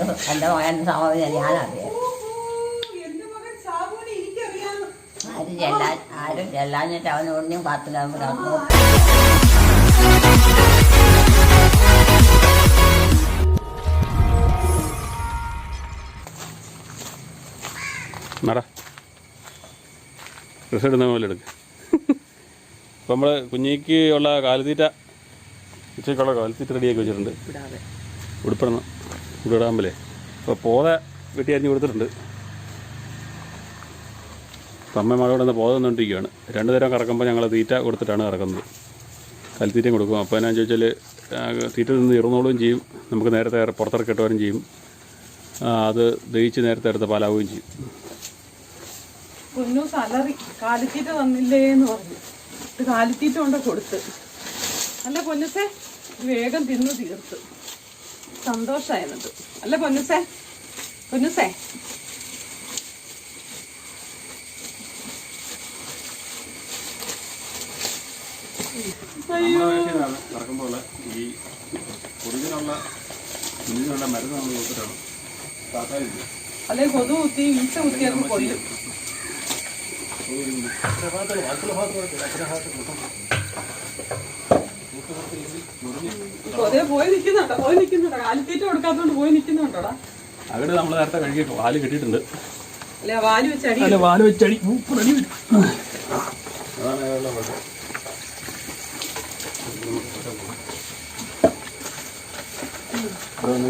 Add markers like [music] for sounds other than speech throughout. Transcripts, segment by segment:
എന്റെ മകൻ ഞാനറിയാം സാബുവിനെ എനിക്കറിയാം ആരും ചെല്ലാൻ ആരും ചെല്ലാഞ്ഞിട്ട് അവന് ഒന്നും പത്ത് കിലോമീറ്റർ നട ഡ്രസ്സ് ഇടുന്ന പോലെ എടുക്ക്. ഇപ്പം നമ്മൾ കുഞ്ഞിക്ക് ഉള്ള കാലിത്തീറ്റ ഉച്ചയ്ക്കുള്ള കാലിത്തീറ്റ റെഡിയാക്കി വെച്ചിട്ടുണ്ട്. ഉടുപ്പിടണം. ഇവിടെ അപ്പോൾ പോത വെട്ടി അരിഞ്ഞ് കൊടുത്തിട്ടുണ്ട്. അമ്മ മകളോട് നിന്ന് പോത നിന്നുകൊണ്ടിരിക്കുകയാണ് രണ്ട് നേരം കറക്കുമ്പോൾ ഞങ്ങൾ തീറ്റ കൊടുത്തിട്ടാണ് കറക്കുന്നത്. കൽത്തീറ്റയും കൊടുക്കും. അപ്പോൾ എന്നാന്ന് ചോദിച്ചാൽ തീറ്റ നിന്ന് ഇറന്നോളുകയും ചെയ്യും. നമുക്ക് നേരത്തെ പുറത്തിറക്കി കിട്ടുകയും ചെയ്യും. അത് ദഹിച്ച് നേരത്തെ എടുത്ത് പാലാവുകയും ചെയ്യും. കുഞ്ഞു കാലിത്തീറ്റ തന്നില്ലേ എന്ന് പറഞ്ഞു കാലിത്തീറ്റ കൊണ്ട് കൊടുത്ത്. അല്ല പൊന്നുസേ വേഗം തിന്നു തീർത്ത്. സന്തോഷമായിരുന്നത്. അല്ല പൊന്നുസേ? പൊന്നുസേ? കറക്കുമ്പോൾ ഈ കുഞ്ഞിനുള്ള മരുന്ന് നമ്മൾ കൊടുത്തിട്ടാണ്. കാക്കാനില്ല അല്ലെ കൊതു കുത്തി ഈച്ച കുത്തിയൊക്കെ കൊല്ലും കൊതേ പോയി നിൽക്കുന്നുണ്ടോ പോയി നിൽക്കുന്നുണ്ടോ കാലിത്തീറ്റ കൊടുക്കാത്തോണ്ട് പോയി നിൽക്കുന്നുണ്ടോടാ അവിടെ നമ്മൾ നേരത്തെ കഴുകി പാൽ കിട്ടിയിട്ടുണ്ട്. അല്ലെ വാൽ അടി വെച്ചടി. കുഴപ്പം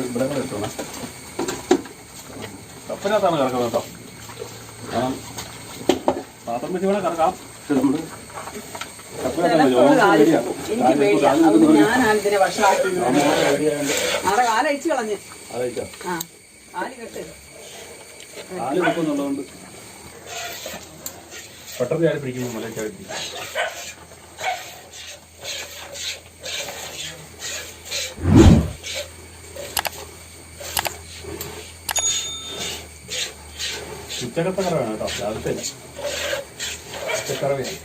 ഇവിടെ ഇവിടെ കപ്പിനകത്താണ് കിടക്കുന്നത് കേട്ടോ. പാത്രം വെച്ച് വേണം കിടക്കാം നമ്മൾ എനിക്ക് പേടിയാ അതുകൊണ്ട് ഞാനാണ് ഇതിനെ ആ പെട്ടെന്ന് ചാടി പിടിക്കുമ്പോൾ മല ചാടി ഉച്ചക്കത്തെ കറവാണ് കേട്ടോ രാവിലത്തെ. ഉച്ചക്കറവയാണ്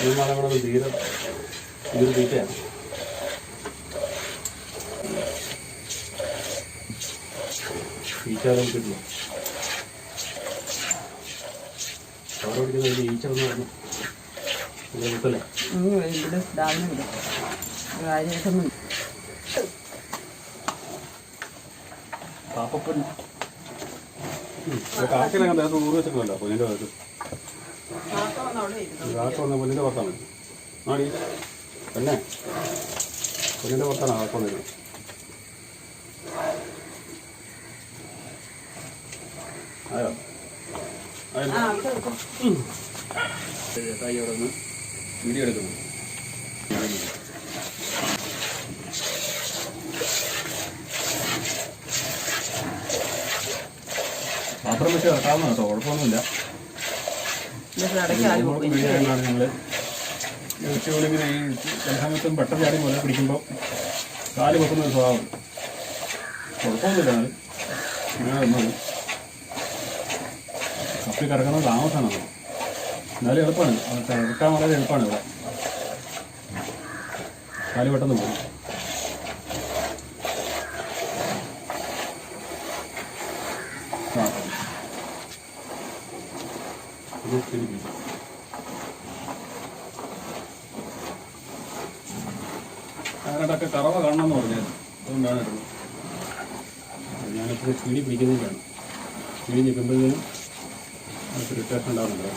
ഈ മല കൂടെ തീരെ ഇതൊരു തീറ്റയാണ്. ഈച്ച കിട്ടില്ല. അവിടെ പിടിക്കുന്ന ഈച്ച വന്നു പറഞ്ഞു ഇത് കിട്ടല്ലേ ഇവിടെ ഡാമിനുണ്ട് കാര്യമായിട്ടൊന്നും കാപ്പപ്പൻ കാക്കിനൊക്കെ നേരത്തെ നൂറ് വെച്ചിട്ടുണ്ടല്ലോ പൊന്നിന്റെ ഭാഗത്ത് കാക്ക വന്ന പൊന്നിന്റെ പുറത്താണ്. പെണ്ണെ. പൊന്നിന്റെ പുറത്താണ് കാക്ക വന്നിരുന്നത് ആയോ? ചേട്ടായി വീഡിയോ എടുക്കുന്നു. പാത്രം വെച്ച് ഇറക്കാവുന്ന കേട്ടോ. കുഴപ്പമൊന്നുമില്ല. ഞങ്ങൾ ഉച്ചകളിങ്ങനെ ഈ ചില സമയത്തും പെട്ടെന്ന് ചാടി മുതൽ പിടിക്കുമ്പോൾ കാൽ വെക്കുന്ന ഒരു സ്വഭാവം. കുഴപ്പമൊന്നുമില്ല കപ്പി കറക്കണം താമസമാണ് അത്. എന്നാലും എളുപ്പമാണ്. അത് വളരെ എളുപ്പമാണ് ഇവിടെ. കാൽ പെട്ടെന്ന് പോകും. സ്പീഡിൽ പിടിക്കുന്നതിലാണ് കിഴി നിൽക്കുമ്പോഴത്തേനും നമുക്ക് റിട്ടേഷൻ ഉണ്ടാകുന്നുണ്ട്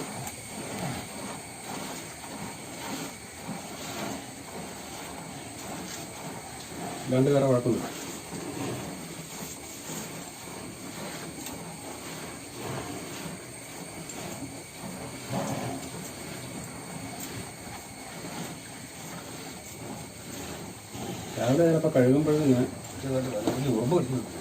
രണ്ട് കറ കുഴപ്പമില്ല രാവിലെ ചിലപ്പോൾ കഴുകുമ്പോഴത്തേന് ഞാൻ ഉറപ്പ് കിട്ടുന്നു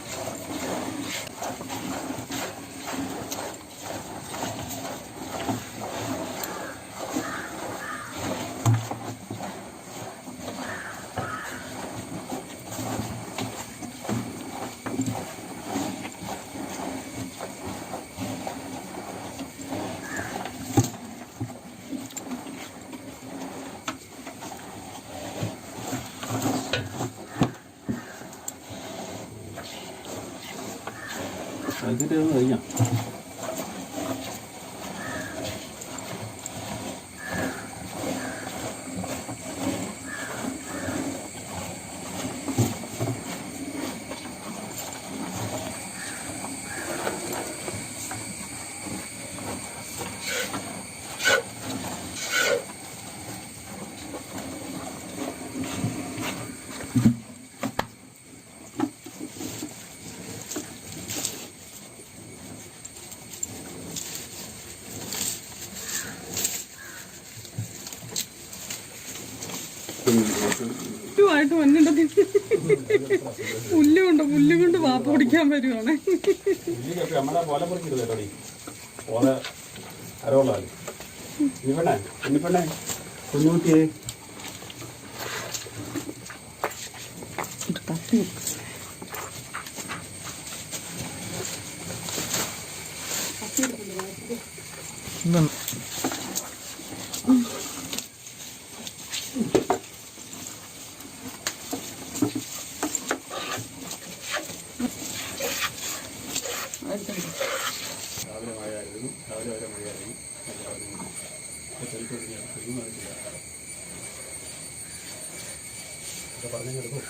കൽത്തീറ്റ ഒന്ന് കഴിക്കാം ചുറ്റുമായിട്ട് മഞ്ഞുണ്ട് പുല്ലുകൊണ്ട് പുല്ലും കൊണ്ട് വാപ്പ ഓടിക്കാൻ വരുവാണ്. ഇതിലൊക്കെ നമ്മളെ പോലെ പറിക്കരുത് കേട്ടോടി പോലെ അരവുള്ളതല്ലേ ഇനിപ്പെണ്ണേ ഇനിപ്പെണ്ണേ കുഞ്ഞുകുട്ടിയേ രാവിലെ മഴയായിരുന്നു രാവിലെ വരെ മഴയായിരുന്നു പറഞ്ഞു കൊടുക്കും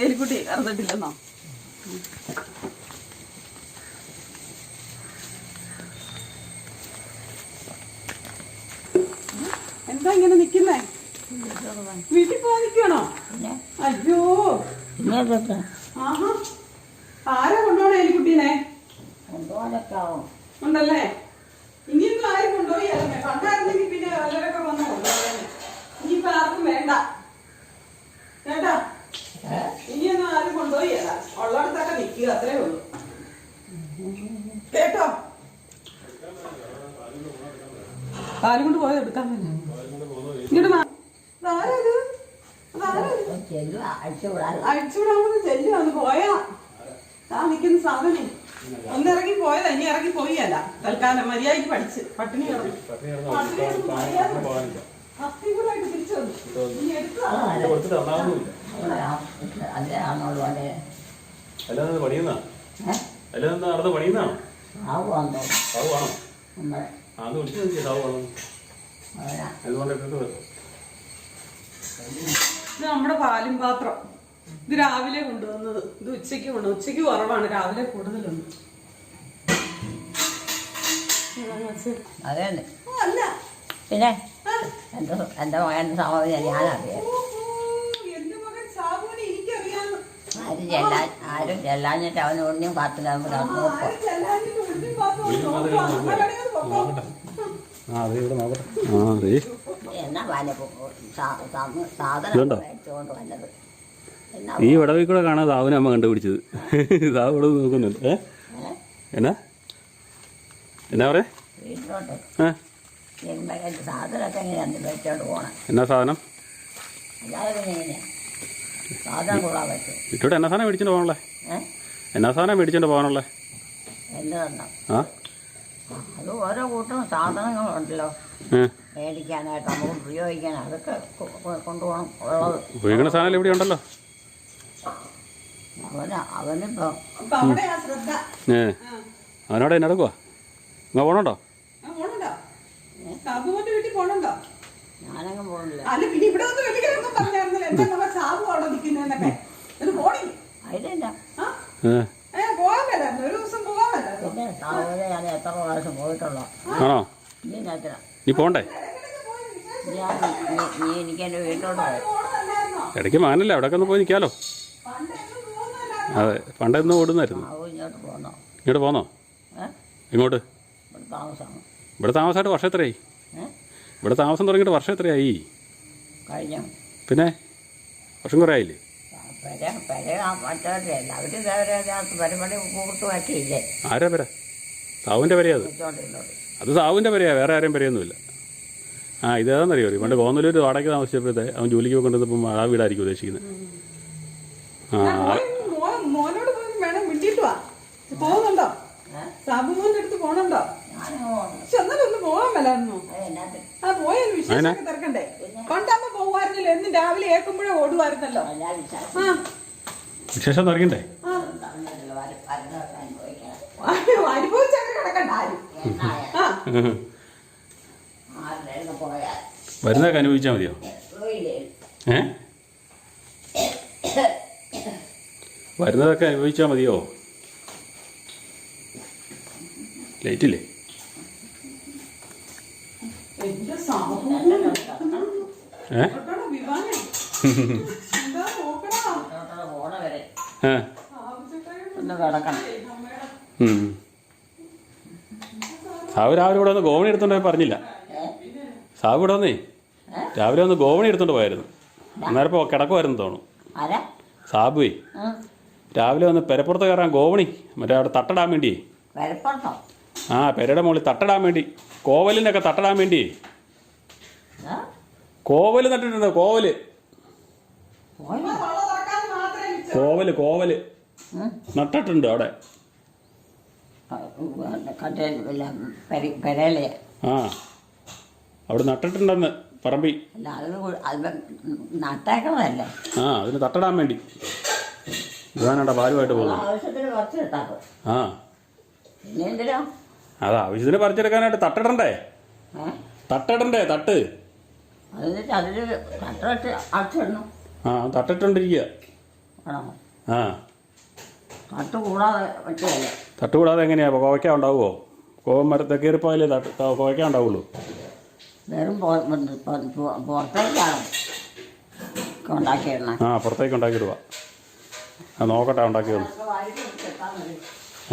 എലിക്കുട്ടി അറിഞ്ഞിട്ടില്ലെന്നോ എന്താ ഇങ്ങനെ നിക്കുന്നേ വീട്ടിൽ പോകാൻ നിൽക്കണോ അയ്യോ. ആഹാ. ആരാ കൊണ്ടുപോണേ എലിക്കുട്ടീനെ? ഉണ്ടല്ലേ? ഇനിയൊന്നും ആരും കൊണ്ടുപോയി അല്ലേ പണ്ടായിരുന്നെങ്കിൽ പിന്നെ വല്ലവരൊക്കെ വന്നു കൊണ്ടുപോയാനെ ഇനിയിപ്പോ ആർക്കും വേണ്ട. കേട്ടാ? ഇനിയൊന്നും ആരും കൊണ്ടുപോയി അല്ല ഉള്ളിടത്തൊക്കെ നിൽക്കുക അത്രേ ഉള്ളൂ. കേട്ടോ? കാലും കൊണ്ട് പോയത് എടുക്കാൻ തന്നെ. ഇങ്ങോട്ട്? ഇത്? ചെല്ലുക ചെല്ലുവാന്ന് പോയാ. താ നിൽക്കുന്ന സാധനം. ഒന്നിറങ്ങി പോയതാ ഇനി ഇറങ്ങി പോയല്ല തൽക്കാലം മര്യാദയ്ക്ക് പഠിച്ച് പട്ടിണി അസ്ഥികൂടായിട്ട് തിരിച്ചു വന്നു. അതെ. പണിയുന്ന അല്ലാതെ നടന്ന് പണിയുന്നതാണോ ആവുവാന്നോ സാവുവാണോ നമ്മളെ. ആ അത് വിളിച്ചു സാവുവാണോ അതുകൊണ്ട് ഇത് നമ്മുടെ പാലും പാത്രം. ഇത് രാവിലെ കൊണ്ടുവന്നത്. ഇത് ഉച്ചയ്ക്ക് കൊണ്ട് ഉച്ചയ്ക്ക് കുറവാണ്. രാവിലെ കൂടുതലുണ്ട്. അതെ അല്ല. പിന്നെ? എന്റെ മകൻ ആരും ചെല്ലാൻ ആരും ചെല്ലാഞ്ഞിട്ട്. അങ്ങോട്ടേ പൊക്കോ. ആ അതെ ഇവിടെ നോക്കട്ടെ. ആ അതെ എന്നാ വല സാധനം ഇതുണ്ടോ? മേടിച്ചുകൊണ്ട് വന്നത്. എന്നാ ഈ വിടവിൽ കൂടെ കാണാൻ സാവിനെ അമ്മ കണ്ടുപിടിച്ചത്. [laughs] സാവ് ഇവിടെ നോക്കുന്നുണ്ട്. ഏ? എന്നാ? എന്നാ പറയാ? എന്നാ സാധനം? ഇട്ടോട്ടെ എന്നാ സാധനം മേടിച്ചോണ്ട് പോകണല്ലേ എന്നാ സാധനം മേടിച്ചോണ്ട് പോകണല്ലേ ആ? അത് ഓരോ കൂട്ടം സാധനങ്ങളുണ്ടല്ലോ. മേടിക്കാനായിട്ട് നമുക്ക് ഉപയോഗിക്കാൻ അതൊക്കെ കൊണ്ടുപോകണം. ഉള്ളത്. ഉപയോഗിക്കുന്ന സാധനം ഇവിടെ ഉണ്ടല്ലോ. അവന് ഏ. അവനോടെ എന്നെ എടുക്കുവാ ഇങ്ങ പോണുണ്ടോ? ആ, പോണുണ്ടോ? സാബുവിന്റെ വീട്ടിൽ പോണുണ്ടോ? ഞാനങ്ങ് അല്ല പിന്നെ ഇവിടെ വന്ന് വെളിയിലൊന്നും പറഞ്ഞായിരുന്നല്ലോ എന്റെ മകൻ സാബു അവിടെ നിൽക്കുന്നതെന്നൊക്കെ ഇത് പോണി അതിലില്ല ആ ഏ ഏ പോകാൻ മേലായിരുന്നു ഒരു ദിവസം പോകാൻ മേലായിരുന്നു പിന്നെ സാഹോദരൻ ഞാൻ എത്ര പ്രാവശ്യം പോയിട്ടുള്ള ആണോ നീ നീ പോണ്ടേ ഞാൻ നീ- നീ എനിക്ക് എന്റെ വീട്ടിലോട്ട് പോയി ഇടയ്ക്ക് മാനല്ലേ അവിടെയൊക്കെ ഒന്ന് പോയി നിൽക്കാലോ അതെ പണ്ടെന്ന് ഓടുന്നായിരുന്നു ഇങ്ങോട്ട് പോന്നോ ഇങ്ങോട്ട് പോന്നോ ഏഹ് ഇങ്ങോട്ട് ഇവിടെ താമസമാണ് ഇവിടെ താമസമായിട്ട് വർഷം എത്രയായി ഏഹ് ഇവിടെ താമസം തുടങ്ങിയിട്ട് വർഷം എത്രയായി കഴിഞ്ഞ പിന്നെ വർഷം കുറേ ആയില്ലേ പെര പെര മറ്റവരുടെ എല്ലാവരും അവരതിനകത്ത് പരിപാടി കൂട്ട് മാറ്റിയില്ലേ ആരാ പെര സാവുവിന്റെ പെരയാ അത്. സാവുവിന്റെ പരിയാ വേറെ ആരെയും പെരയൊന്നുമില്ല. ആ ഇതേതാണെന്നറിയോ പണ്ട് കോന്നലൂർ വാടകയ്ക്ക് താമസിച്ചപ്പോഴത്തെ അവൻ ജോലിക്ക് കൊണ്ടുവന്നപ്പം ആ വീടായിരിക്കും ഉദ്ദേശിക്കുന്നത്. ആ മോൻ മോൻ- മോനോട് പോയി വേണം മിണ്ടിട്ട് വാ. പോകുന്നുണ്ടോ? ഏഹ് സാബു മോന്റെ അടുത്ത് പോണുണ്ടോ? പക്ഷെ എന്നാലും ഒന്ന് പോകാൻ മേലായിരുന്നോ? ആ പോയൊരു വിശേഷമൊക്കെ തിരക്കണ്ടേ? പണ്ടമ്മ പോകുമായിരുന്നല്ലോ എന്നും രാവിലെ ഏക്കുമ്പോഴേ ഓടുമായിരുന്നല്ലോ. എല്ലാ വിശ്വാസം ആ. വിശേഷം [laughs] കിടക്കണ്ട ആരും. ആ. ആരുടെ പോയാൽ. വരുന്നതൊക്കെ അനുഭവിച്ചാൽ മതിയോ? ഏ? വരുന്നതൊക്കെ അനുഭവിച്ചാൽ മതിയോ? ലൈറ്റില്ലേ? ഏ? ഒന്ന് വിവാനെ സാബു രാവിലെ ഇവിടെ വന്ന് ഗോവണി എടുത്തോണ്ട് പോയി പറഞ്ഞില്ല. സാബു ഇവിടെ വന്നേ? രാവിലെ വന്ന് ഗോവണി എടുത്തോണ്ട് പോയായിരുന്നു. അന്നേരം ഇപ്പോൾ കിടക്കുമായിരുന്നു തോന്നുന്നു. സാബുവേ. രാവിലെ വന്ന് പെരപ്പുറത്ത് കയറാൻ ഗോവണി മറ്റേ അവിടെ തട്ടടാൻ വേണ്ടി. ആ പെരയുടെ മുകളിൽ തട്ടടാൻ വേണ്ടി. കോവലിനൊക്കെ തട്ടടാൻ വേണ്ടി? കോവൽ നട്ടിട്ടുണ്ട് കോവൽ. കോവൽ? കോവൽ നട്ടിട്ടുണ്ട് അവിടെ. പെരയിലെ ആ അവിടെ നട്ടിട്ടുണ്ടെന്ന് പറമ്പി. അല്ല അത് കു- അത് നട്ടേക്കണതല്ലേ? ആ അതിന് തട്ടടാൻ വേണ്ടി. ഇതാനാടാ പാലുമായിട്ട് പോകുന്നത് ആവശ്യത്തിന് കുറച്ച് കിട്ടാക്കും ആ. പിന്നെ എന്തിനാ? അത് ആവശ്യത്തിന് പറിച്ചെടുക്കാനായിട്ട് തട്ടിടണ്ടേ? ഏ? തട്ടിടണ്ടേ തട്ട്? അതിന് അടച്ചിടണം. ആ തട്ടിട്ടോണ്ടിരിക്കുക ആണോ? ആ. കൂടാതെ പറ്റുകയല്ലേ തട്ട് കൂടാതെ എങ്ങനെയാ കോവയ്ക്ക ഉണ്ടാവുമോ കോവ മരത്തെ കയറിപ്പോയാലേ തട്ട് കോവയ്ക്ക ഉണ്ടാവുള്ളൂ. വെറും പുറത്തേക്കാണ് ആ പുറത്തേക്ക് ഉണ്ടാക്കിയിടുക ആ നോക്കട്ടെ ഉണ്ടാക്കിയത്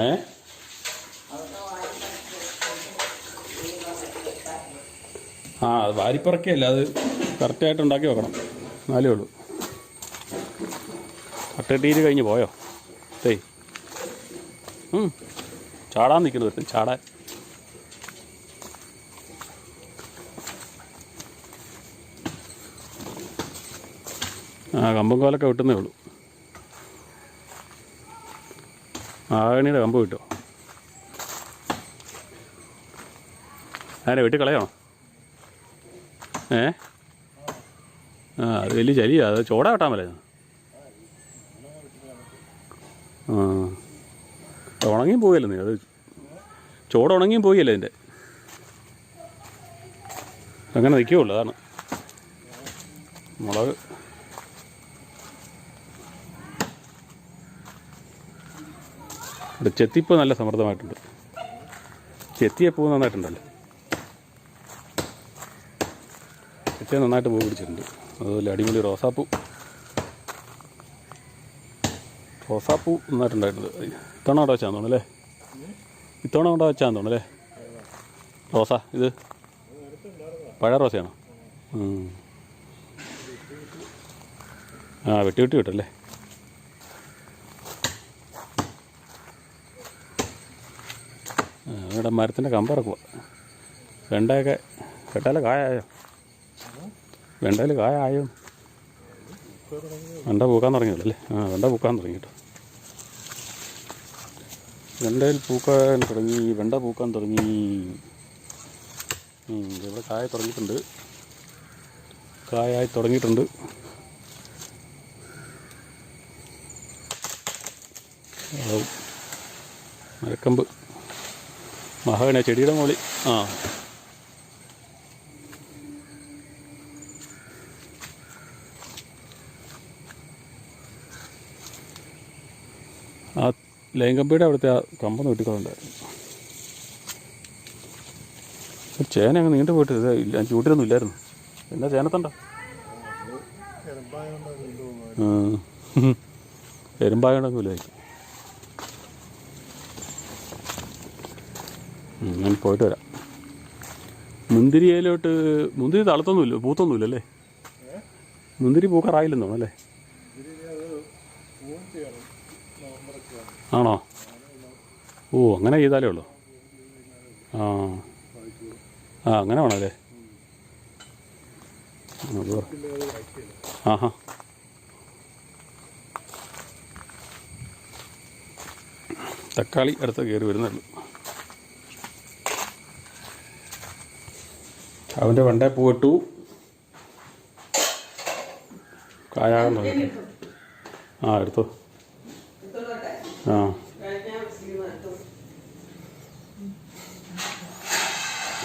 ഏ? ആ അത് വാരിപ്പറക്കല്ല അത് കറക്റ്റായിട്ട് ഉണ്ടാക്കി വെക്കണം. എന്നാലേ ഉള്ളൂ. കട്ടിട്ടീര് കഴിഞ്ഞ് പോയോ? ഉം. ചാടാൻ നിൽക്കുന്ന ഒരുത്തൻ ചാടാൻ. ആ കമ്പും കോലൊക്കെ വിട്ടുന്നേ ഉള്ളൂ. ആകണിയുടെ കമ്പ് കിട്ടോ ആരെ വെട്ടി കളയണോ ഏ? ആ അത് വലിയ ചലിയാ അത് ചോട വെട്ടാൻ പറ്റുന്നത് ആ. ഉണങ്ങിയും പോയല്ലോ നീ? അത് ചോട് ഉണങ്ങിയും പോയല്ലോ അതിന്റെ അങ്ങനെ നിൽക്കുകയുള്ളൂ അതാണ്. മുളക്. ഇവിടെ ചെത്തിപ്പ് നല്ല സമൃദ്ധമായിട്ടുണ്ട്. ചെത്തിയെ പൂ നന്നായിട്ടുണ്ടല്ലോ. ചെത്തിയ നന്നായിട്ട് പൂ പിടിച്ചിട്ടുണ്ട്. അതുപോലെ അടിപൊളി റോസാപ്പൂ. റോസാപ്പൂ നന്നായിട്ടുണ്ടായിരുന്നത് ഇത്തവണ അവിടെ വെച്ചാന്ന് തോന്നുന്നു അല്ലേ? ഇത്തവണ അവിടെ വെച്ചാന്ന് തോന്നുന്നു അല്ലേ? റോസ ഇത്? പഴയ റോസയാണോ? ആ വെട്ടി വെട്ടി വിട്ടല്ലേ? ഇവിടെ മരത്തിന്റെ കമ്പിറക്കുക വെണ്ടയൊക്കെ വെട്ടയിൽ കായ ആയോ വെണ്ടയിൽ കായായോ? വെണ്ട പൂക്കാൻ തുടങ്ങിയല്ലേ ആ വെണ്ട പൂക്കാൻ തുടങ്ങി കേട്ടോ. വെണ്ടയിൽ പൂക്കാൻ തുടങ്ങി വെണ്ട പൂക്കാൻ തുടങ്ങി. ഇവിടെ കായ തുടങ്ങിയിട്ടുണ്ട്. കായായി തുടങ്ങിയിട്ടുണ്ട്. മരക്കമ്പ്. മഹാഗണ ചെടിയുടെ മോളി ആ ആ ലൈൻ കമ്പിയുടെ അവിടുത്തെ ആ കമ്പം വെട്ടിക്കളുണ്ടായിരുന്നു ഒരു ചേന അങ്ങ് നീണ്ടു പോയിട്ട് ഇത് ഇല്ല ചൂട്ടിലൊന്നും ഇല്ലായിരുന്നു. എന്നാ ചേനത്തണ്ട എരുമ്പായോണ്ടൊന്നുമില്ലായിരിക്കും ഉം, ഞാൻ പോയിട്ട് വരാം. മുന്തിരിയിലോട്ട് മുന്തിരി തളത്തൊന്നുമില്ല പൂത്തൊന്നുമില്ലല്ലേ? മുന്തിരി പൂക്കാറായില്ലെന്നോ ആണോ? ഓ അങ്ങനെ ചെയ്താലേ ഉള്ളൂ. ആ. ആ അങ്ങനെ വേണം അല്ലേ? ആഹാ. തക്കാളി അടുത്ത് കയറി വരുന്നുള്ളൂ അവന്റെ വണ്ടേ പൂവിട്ടു കായാകുന്നു ആ എടുത്തോ. ആ.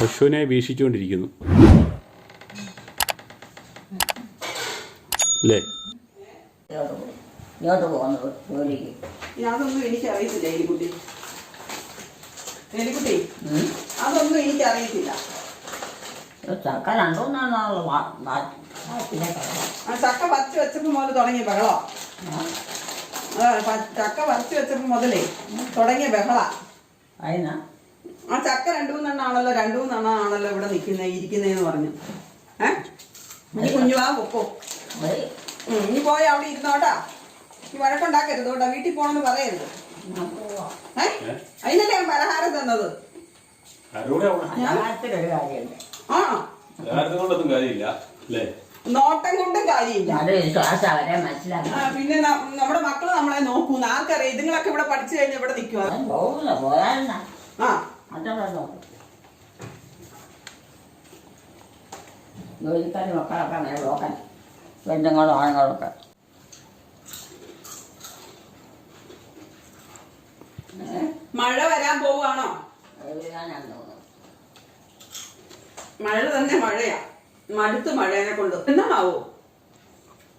പശുവിനെ വീക്ഷിച്ചുകൊണ്ടിരിക്കുന്നു. അല്ലേ? ഇങ്ങോട്ട് പോ- ഇങ്ങോട്ട് പോകുന്നത് ജോലിക്ക്. അതൊന്നും എനിക്കറിയത്തില്ല എലിക്കുട്ടി. എലിക്കുട്ടി. അതൊന്നും ചക്ക മാറ്റിനെ കളയാം ആ ചക്ക പച്ച വെച്ചപ്പോൾ മുതൽ തുടങ്ങിയ ബഹളോ ചക്ക വരച്ച് വെച്ചപ്പോൾ മുതലേ തുടങ്ങിയ ബഹള. അതിനാ ആ ചക്ക രണ്ടു മൂന്നെണ്ണാണല്ലോ രണ്ടു മൂന്നെണ്ണാണല്ലോ ഇവിടെ നിൽക്കുന്നത് ഇരിക്കുന്നതെന്ന് പറഞ്ഞു. ഏ? നീ കുഞ്ഞുവാ പൊക്കോ? ഇനി പോയ നീ പോയി അവിടെ ഇരുന്നോട്ടാ. ഈ വഴക്കുണ്ടാക്കരുത് കേട്ടോ വീട്ടിൽ പോണെന്ന് പറയരുത്. ഏ? അതിനല്ലേ ഞാൻ പലഹാരം തന്നത്? ആ കൊണ്ടൊന്നും കാര്യമില്ല അല്ലേ? നോട്ടം കൊണ്ടും കാര്യമില്ല. അവരെ പിന്നെ നമ്മുടെ മക്കൾ നമ്മളെ നോക്കൂ ആർക്കറിയാം? ഇതുങ്ങളൊക്കെ ഇവിടെ പഠിച്ചു കഴിഞ്ഞ ഇവിടെ നിൽക്കുക പോയാലെന്നാ ആ. മറ്റുള്ള നോക്കും. ജോലിക്കാരും മക്കളൊക്കെ അങ്ങനെ നോക്കാൻ. പെണ്ണുങ്ങളും ആണുങ്ങളൊക്കെ. മഴ വരാൻ പോവുകയാണോ? മഴ തന്നെ മഴയാ. മടുത്ത് മഴേനെ കൊണ്ട്. എന്നാണാവോ?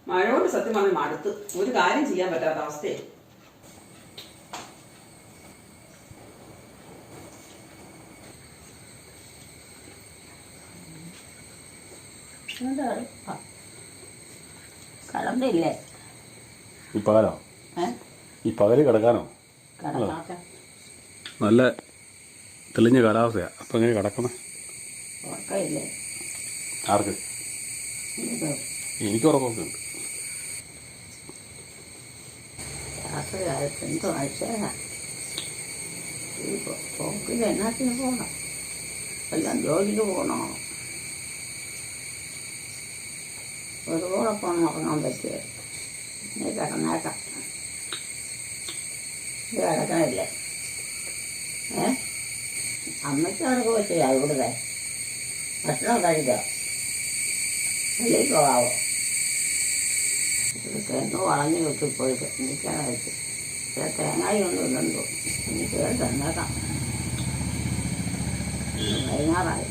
മഴയോട് സത്യം പറഞ്ഞ മടുത്ത്. ഒരു കാര്യം ചെയ്യാൻ പറ്റാത്ത അവസ്ഥയെ എന്താ? കടന്നില്ലേ ഈ പകലോ? ഏ? ഈ പകൽ കിടക്കാനോ? കിടക്കാത്ത. നല്ല തെളിഞ്ഞ കാലാവസ്ഥയാണ് അപ്പം എങ്ങനെ കിടക്കണേ ഉറക്കമില്ലേ? ആർക്ക്? എനിക്ക് ഉറക്കമൊക്കെ ഉണ്ട്. പോകണം എല്ലാം ജോലിക്ക് പോകണോ ഒരുപോളൊപ്പം ഉറങ്ങാൻ പറ്റിയ നീ കിടന്നേക്കാം. ഇത് കിടക്കണില്ലേ? ഏ? അമ്മയ്ക്ക് പറ്റില്ല ഇവിടുത്തെ? ഭക്ഷണം കഴിക്കാം വെളിയിൽ പോകാവോ തെങ്ങ് വളഞ്ഞു വെച്ച് പോയി നിൽക്കാനായിട്ട്. ചില തേങ്ങയൊന്നും ഇല്ലെന്തോ എനിക്ക് തന്നേക്കാം വൈകുന്നേരമായി.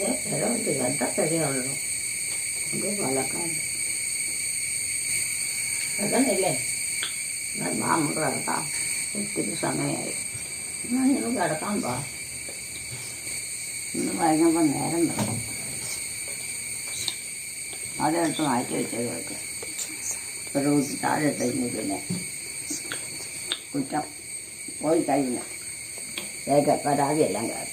ഏ ചിലവർക്ക് രണ്ടത്തടിയുള്ളൂ അത് വളക്കാൻ. കിടന്നില്ലേ എന്നാൽ വാ നമുക്ക് കിടക്കാം. ഒത്തിരി സമയമായി. എന്നാൽ നിങ്ങൾ കിടക്കാൻ പാ. ഇന്ന് വൈകുമ്പോൾ നേരം വേണം അതെടുത്ത് മാറ്റി വെച്ചത് വെക്ക് ഒരു ഊറ്റി താഴെ കഴിഞ്ഞ് പിന്നെ. കുറ്റം. പോയി കഴിഞ്ഞ. ഏക പരാതിയെല്ലാം കയറി